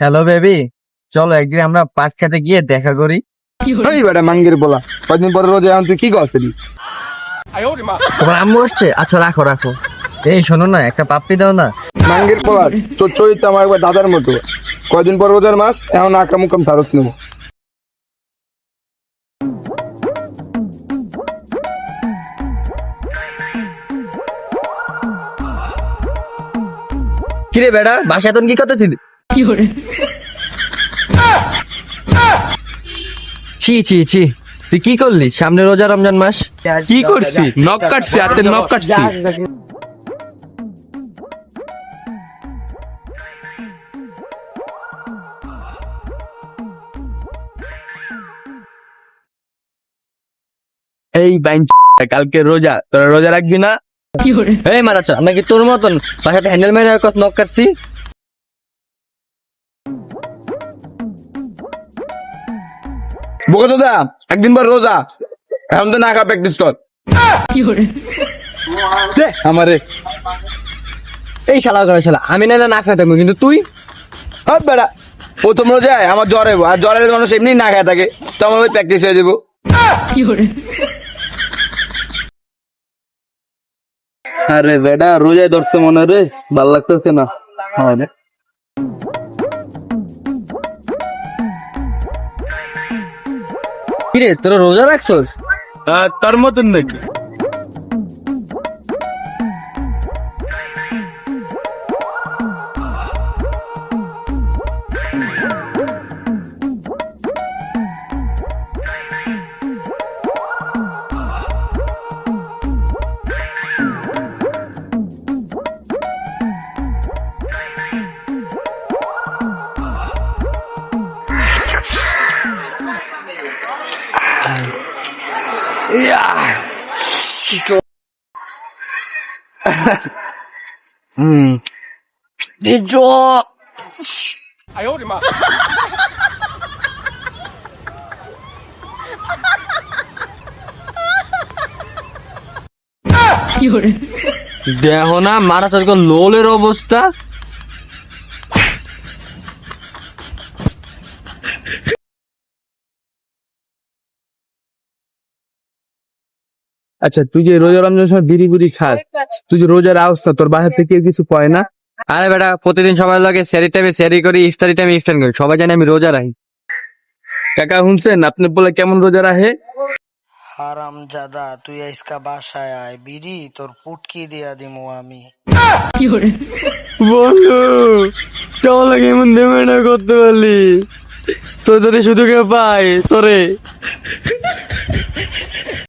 Hello baby চলো একদিন আমরা পাট খেতে গিয়ে দেখা করি। এই বেটা মাঙ্গের বলা। কয়দিন পরে রোজা এখন তুই কি করছিলি? তোমার আম্মু আসছে? আচ্ছা রাখো রাখো। এই শোনো না একটা পাপড়ি দাও না। মাঙ্গের বলা চোর চরিত্র আমার একবার দাদার মতো। কয়দিন পর রোজার মাস এখন আকাম উকাম ফারস নেব। কিরে বেটা বাসায় তখন কি করতেছিলি? ছি ছি ছি। তুই কি করলি? সামনে রোজা রমজান মাস? কি করছি নখ কাটছি হাতে নখ কাটছি। এই বাইন কালকে রোজা। তোরা রোজা রাখবি না? এই মারাচ্ছ আমরা কি তোর মতন? বাসাতে হ্যান্ডেল মেরে কস নক কাটছি? বোকা দাদা একদিন পর রোজা। এখন তো না খা প্র্যাকটিস কর। দে আমারে এই শালা করে শালা আমি না না খাই থাকব কিন্তু তুই? হাত বেড়া প্রথম রোজায় আমার জ্বর হইব আর জ্বর হলে মানুষ এমনি না খায় থাকে তো আমার ওই প্র্যাকটিস হয়ে যাব। আরে বেটা রোজায় ধরছে মনে রে ভালো লাগতেছে না। হ্যাঁ কিরে তোরা রোজা রাখছস? তোর মতন নাকি? হুম। দেখো না মারা চলকে লোলের অবস্থা। আচ্ছা তুই যে রোজা রমজান সময় বিড়ি বুড়ি খাস তুই যে রোজার অবস্থা তোর বাসা থেকে কেউ কিছু কয় না। আরে বেটা প্রতিদিন সবাই লাগে স্যারি টাইমে স্যারি করি ইফতারি টাইমে ইফতার করি সবাই জানে আমি রোজা রাখি কাকা শুনছেন? আপনি বলে কেমন রোজা রাখে হারাম জাদা তুই আজকা বাসায় আয় বিড়ি তোর পুটকি দিয়া দিমু আমি। কি করে বন্ধু কেমন লাগে এমন দেমেনা করতে পারলি? তোর যদি শুধু কেউ পাই তোরে।